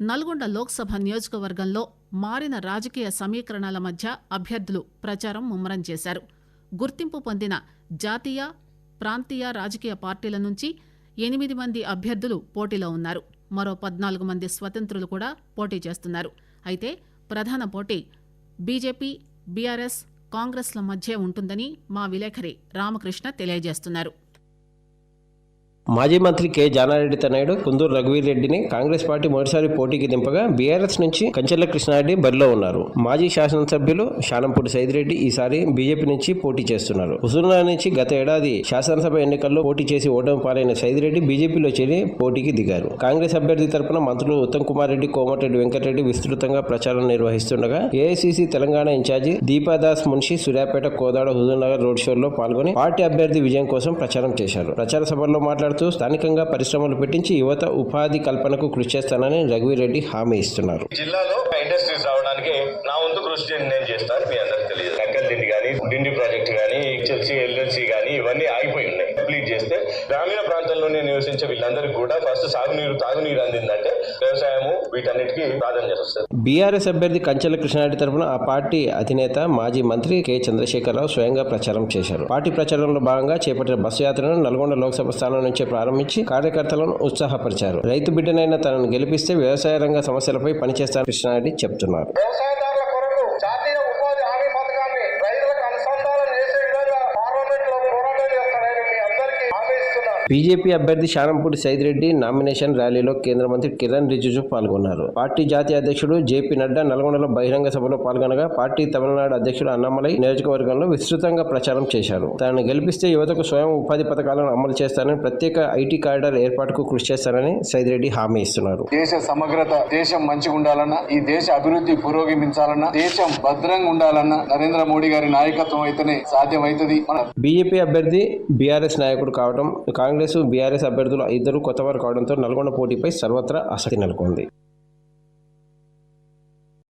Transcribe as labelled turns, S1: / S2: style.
S1: నల్గొండ లోక్సభ నియోజకవర్గంలో మారిన రాజకీయ సమీకరణల మధ్య అభ్యర్థులు ప్రచారం ముమ్మరం చేశారు. గుర్తింపు పొందిన జాతీయ ప్రాంతీయ రాజకీయ పార్టీల నుంచి ఎనిమిది మంది అభ్యర్థులు పోటీలో ఉన్నారు. మరో పద్నాలుగు మంది స్వతంత్రులు కూడా పోటీ చేస్తున్నారు. అయితే ప్రధాన పోటీ బీజేపీ బీఆర్ఎస్ కాంగ్రెస్ల మధ్య ఉంటుందని మా విలేకరి రామకృష్ణ తెలియజేస్తున్నారు.
S2: మాజీ మంత్రి కె జానారెడ్డి తనయుడు కుందూరు రఘువీర్ రెడ్డిని కాంగ్రెస్ పార్టీ మొదటిసారి పోటీకి దింపగా బీఆర్ఎస్ నుంచి కంచెల కృష్ణారెడ్డి బరిలో ఉన్నారు. మాజీ శాసనసభ్యులు శానంపూడి సైదిరెడ్డి ఈసారి బీజేపీ నుంచి పోటీ చేస్తున్నారు. హుజూర్నగర్ నుంచి గత ఏడాది శాసనసభ ఎన్నికల్లో పోటీ చేసి ఓటమి పాలైన సైదిరెడ్డి బీజేపీలో చేరి పోటీకి దిగారు. కాంగ్రెస్ అభ్యర్థి తరపున మంత్రులు ఉత్తమ్ కుమార్ రెడ్డి కోమటిరెడ్డి వెంకటరెడ్డి విస్తృతంగా ప్రచారం నిర్వహిస్తుండగా AICC Telangana incharge Deepa Das Munshi Suryapet Kodad Huzurnagar road షోల్లో పాల్గొని పార్టీ అభ్యర్థి విజయం కోసం ప్రచారం చేశారు. ప్రచార సభల్లో మాట్లాడుతూ స్థానికంగా పరిశ్రమలు పెట్టించి యువత ఉపాధి కల్పనకు కృషి చేస్తానని రఘువీరెడ్డి హామీ ఇస్తున్నారు.
S3: జిల్లాలో ఇండస్ట్రీస్ రావడానికి నా వంతు కృషి చేయండి నేను చేస్తాను మీ అందరికి తెలియదు. నక్కల్ దిండి కానీ డిండి ప్రాజెక్ట్ కానీ హెచ్ఎల్సి ఎల్ఎల్సి కానీ ఇవన్నీ ఆగిపోయి ఉన్నాయి. కంప్లీట్ చేస్తే గ్రామీణ ప్రాంతంలోనే నివసించే వీళ్ళందరికీ కూడా ఫస్ట్ సాగునీరు తాగునీరు అందిందంటే వ్యవసాయము వీటన్నిటికీ ప్రాధాన్యత వస్తుంది.
S2: బీఆర్ఎస్ అభ్యర్థి కంచెల కృష్ణారెడ్డి తరపున ఆ పార్టీ అధినేత మాజీ మంత్రి కె. చంద్రశేఖరరావు స్వయంగా ప్రచారం చేశారు. పార్టీ ప్రచారంలో భాగంగా చేపట్టిన బస్సు యాత్రను నల్గొండ లోక్సభ స్థానం నుంచే ప్రారంభించి కార్యకర్తలను ఉత్సాహపరిచారు. రైతు బిడ్డనైన తనను గెలిపిస్తే వ్యవసాయ రంగ సమస్యలపై పనిచేస్తారని కృష్ణారెడ్డి చెప్తున్నారు. బీజేపీ అభ్యర్థి శానంపూడి సైదిరెడ్డి నామినేషన్ ర్యాలీలో కేంద్ర మంత్రి కిరణ్ రిజిజు పాల్గొన్నారు. పార్టీ జాతీయ అధ్యక్షుడు జేపీ నడ్డా నల్గొండలో బహిరంగ సభలో పాల్గొనగా పార్టీ తమిళనాడు అధ్యక్షుడు అన్నమలై నియోజకవర్గంలో విస్తృతంగా ప్రచారం చేశారు. తనను గెలిపిస్తే యువతకు స్వయం ఉపాధి పథకాలను అమలు చేస్తానని ప్రత్యేక ఐటీ కారిడార్ ఏర్పాటుకు కృషి చేస్తానని సైదిరెడ్డి హామీ ఇస్తున్నారు.
S4: దేశ సమగ్రత దేశం మంచిగా ఉండాలన్నా ఈ దేశ అభివృద్ధి పురోగమించాలన్నా దేశం భద్రంగా ఉండాలన్నా నరేంద్ర మోడీ గారి నాయకత్వం అయితేనే సాధ్యమవుతుంది
S2: బీజేపీ అభ్యర్థి బీఆర్ఎస్ నాయకుడు కావడం కాంగ్రెస్ బీఆర్ఎస్ అభ్యర్థులు ఇద్దరు కొత్తవారు కావడంతో నల్గొండ పోటీపై సర్వత్రా ఆసక్తి నెలకొంది.